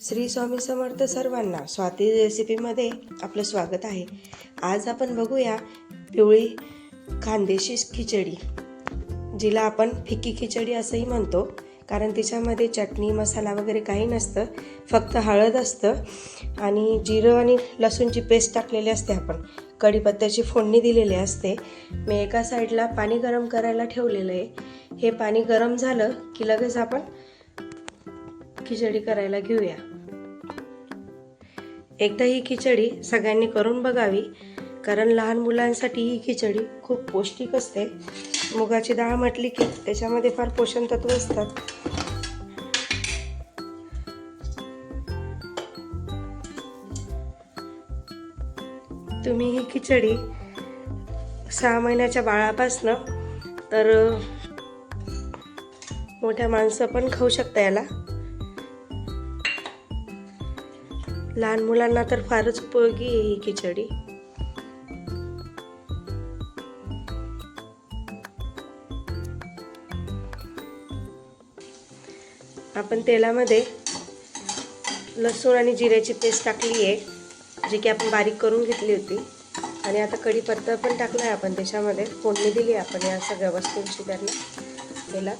श्री स्वामी समर्थ सर्वांना स्वाती रेसिपीमध्ये आपलं स्वागत आहे. आज आपण बघूया पिवळी खानदेशी खिचडी जिला आपण फिक्की खिचडी असंही म्हणतो कारण तिच्यामध्ये चटणी मसाला वगैरे काही नसतं फक्त हळद असतं आणि जिरं आणि लसूणची पेस्ट टाकलेली असते आपण. कढीपत्त्याची फोडणी दिलेली असते. मी एका साईडला पाणी गरम करायला ठेवलेलं आहे. हे पाणी गरम झालं की लगेच आपण खिचडी करायला घेऊया. एकदा ही खिचडी सगळ्यांनी करून बघावी कारण लहान मुलांसाठी ही खिचडी खूप पौष्टिक असते. मुगाची डाळ म्हटली की त्याच्यामध्ये फार पोषण तत्व असतात. तुम्ही ही खिचडी सहा महिन्याच्या बाळापासनं तर मोठ्या माणसं पण खाऊ शकता याला. लहान मुलांना तर फारच उपयोगी आहे ही खिचडी. आपण तेलामध्ये लसूण आणि जिऱ्याची पेस्ट टाकली आहे जी की आपण बारीक करून घेतली होती. आणि आता कढीपत्ता पण टाकला आहे आपण त्याच्यामध्ये फोडणी दिली आहे आपण या सगळ्या वस्तूंची त्यांना. तेलात.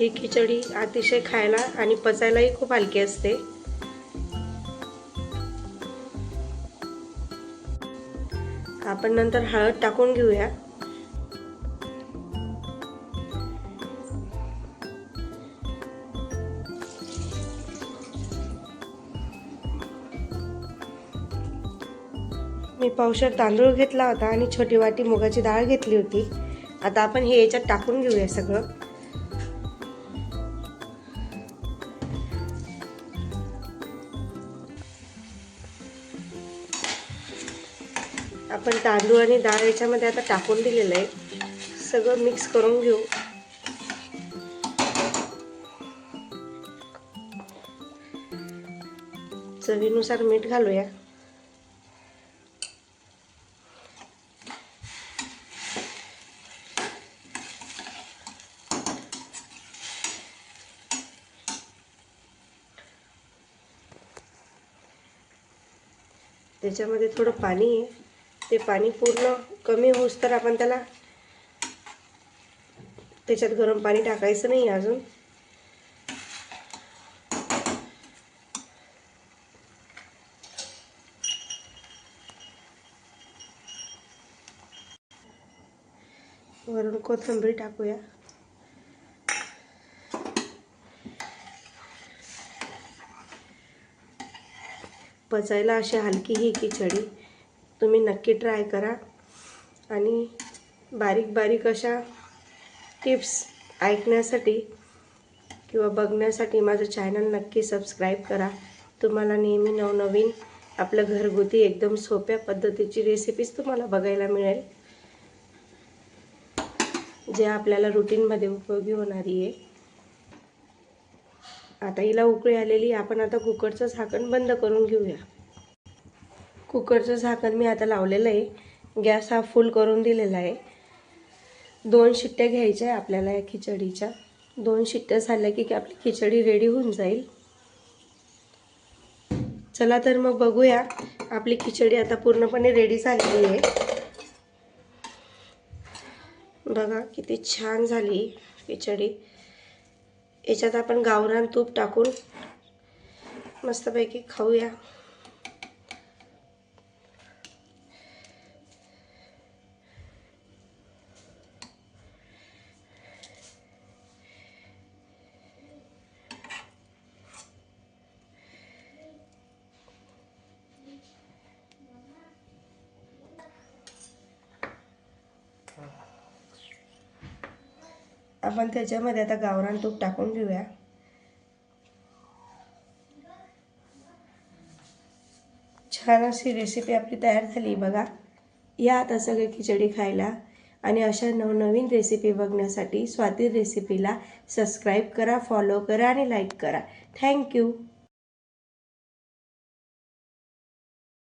ही खिचडी अतिशय खायला आणि पचायलाही खूप हलकी असते. आपण नंतर हळद टाकून घेऊया. मी पावशर तांदूळ घेतला होता आणि छोटी वाटी मुगाची डाळ घेतली होती. आता आपण हे याच्यात टाकून घेऊया सगळं. आपण तांदूळ आणि डाळ याच्यामध्ये आता टाकून दिलेलं आहे. सगळं मिक्स करून घेऊ. चवीनुसार मीठ घालूया. त्याच्यामध्ये थोडं पाणी आहे. ते पाणी पूर्ण कमी होऊस तर आपण त्याला त्याच्यात गरम पाणी टाकायचं नाही अजून. वरून कोथिंबीर टाकूया. पचायला अशी हलकी ही खिचडी. तुम्ही नक्की ट्राय करा. आणि बारीक बारीक अशा टिप्स ऐकण्यासाठी किंवा बघण्यासाठी माझं चॅनल नक्की सबस्क्राईब करा. तुम्हाला नेहमी नवनवीन आपलं घरगुती एकदम सोप्या पद्धतीची रेसिपीज तुम्हाला बघायला मिळेल. जे आपल्याला रुटीनमध्ये उपयोगी होणारी आहे. आता हिला उकळी आलेली आपण आता कुकरचं झाकण बंद करून घेऊया. कुकरचं झाकण मी आता लावलेलं आहे. गॅस हा फुल करून दिलेला आहे. दोन शिट्ट्या घ्यायच्या आहे आपल्याला या खिचडीच्या. दोन शिट्ट्या झाल्या की आपली खिचडी रेडी होऊन जाईल. चला तर मग बघूया. आपली खिचडी आता पूर्णपणे रेडी झालेली आहे. बघा किती छान झाली खिचडी. याच्यात आपण गावरान तूप टाकून मस्तपैकी खाऊया. आपण त्याच्यामध्ये आता गावरान तूप टाकून घेऊया. छान अशी रेसिपी आपली तयार झाली बघा. या आता सगळे खिचडी खायला आणि अशा नवनवीन रेसिपी बघण्यासाठी स्वाती रेसिपीला सबस्क्राईब करा फॉलो करा आणि लाईक करा. थँक्यू